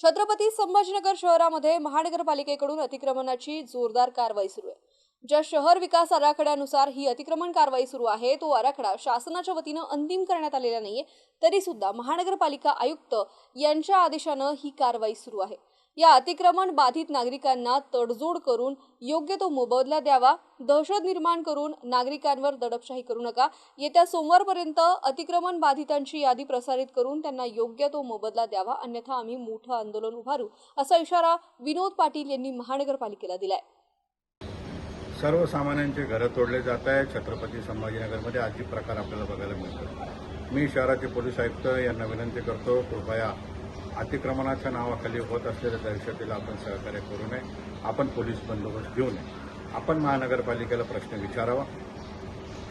छत्रपती संभाजीनगर शहरामध्ये महानगरपालिकेकडून अतिक्रमणाची जोरदार कारवाई सुरू आहे. ज्या शहर विकास आराखड्यानुसार ही अतिक्रमण कारवाई सुरू आहे तो आराखडा शासनाच्या वतीनं अंतिम करण्यात आलेला नाहीये तरी सुद्धा महानगरपालिका आयुक्त यांच्या आदेशानं ही कारवाई सुरू आहे. या अतिक्रमण बाधित नागरिकांना तडजोड करून योग्य तो मोबदला द्यावा दहशत निर्माण करून नागरिकांवर दडपशाही करू नका. येत्या सोमवारपर्यंत अतिक्रमण बाधितांची यादी प्रसारित करून त्यांना योग्य तो मोबदला द्यावा अन्यथा आम्ही मोठं आंदोलन उभारू असा इशारा विनोद पाटील यांनी महानगरपालिकेला दिलाय. सर्वसामान्यांचे घरं तोडले जात आहे छत्रपती संभाजीनगरमध्ये अजिब प्रकार आपल्याला बघायला मिळतो मी शहराचे पोलीस आयुक्त यांना विनंती करतो कृपया अतिक्रमणाच्या नावाखाली होत असलेल्या दहशतीला आपण सहकार्य करू नये. आपण पोलीस बंदोबस्त घेऊ नये. आपण महानगरपालिकेला प्रश्न विचारावा.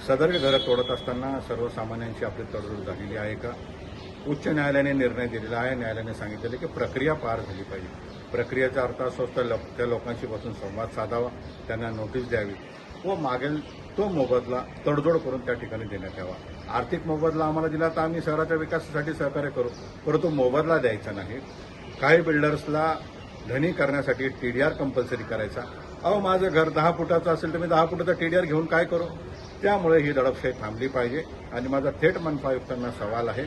सदर घरं तोडत असताना सर्वसामान्यांची आपली तडजोड झालेली आहे का? उच्च न्यायालयाने निर्णय दिलेला आहे. न्यायालयाने सांगितलेलं की प्रक्रिया पार झाली पाहिजे. प्रक्रियेचा अर्थ असतो त्या लोकांशी बसून संवाद साधावा. त्यांना नोटीस द्यावी. व मागील तो मोबदला तडजोड करून त्या ठिकाणी देण्यात यावा. आर्थिक मोबदला आम्हाला दिला तर आम्ही शहराच्या विकासासाठी सहकार्य करू. परंतु मोबदला द्यायचा नाही. काही बिल्डर्सला धनी करण्यासाठी टीडीआर कंपल्सरी करायचा. अहो माझं घर दहा फुटाचं असेल तर मी दहा फुटाचा टीडीआर घेऊन काय करू? त्यामुळे ही दडपशाही थांबली पाहिजे. आणि माझा थेट मनपा आयुक्तांना सवाल आहे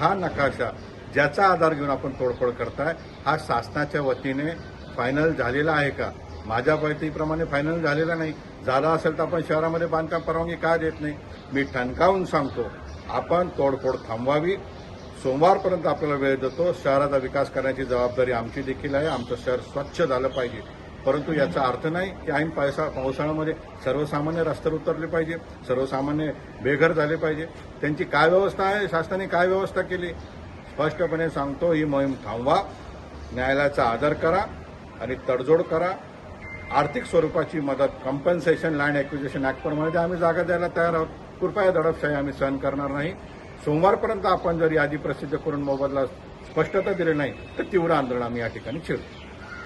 हा नकाशा ज्याचा आधार घेऊन आपण तोडफोड करताय हा शासनाच्या वतीने फायनल झालेला आहे का? माझ्या माहितीप्रमाणे फायनल झालेला नाही. झाला असेल तर आपण शहरामध्ये बांधकाम परवानगी का देत नाही? मी ठणकावून सांगतो आपण तोडफोड थांबवावी. सोमवारपर्यंत आपल्याला वेळ देतो. शहराचा विकास करण्याची जबाबदारी आमची देखील आहे. आमचं शहर स्वच्छ झालं पाहिजे. परंतु याचा अर्थ नाही की ऐन पावसा पावसाळ्यामध्ये सर्वसामान्य रस्त्यावर उतरले पाहिजे सर्वसामान्य बेघर झाले पाहिजे. त्यांची काय व्यवस्था आहे? शासनाने काय व्यवस्था केली? स्पष्टपणे सांगतो ही मोहीम थांबवा. न्यायालयाचा आदर करा आणि तडजोड करा. आर्थिक स्वरूपाची मदत कॉम्पन्सेशन लँड ॲक्विजिशन ॲक्टप्रमाणे आम्ही जागा द्यायला तयार आहोत. कृपया दडपशाही आम्ही सहन करणार नाही. सोमवारपर्यंत आपण जर यादी प्रसिद्ध करून मोबदला स्पष्टता दिली नाही तर तीव्र आंदोलन आम्ही या ठिकाणी छेडू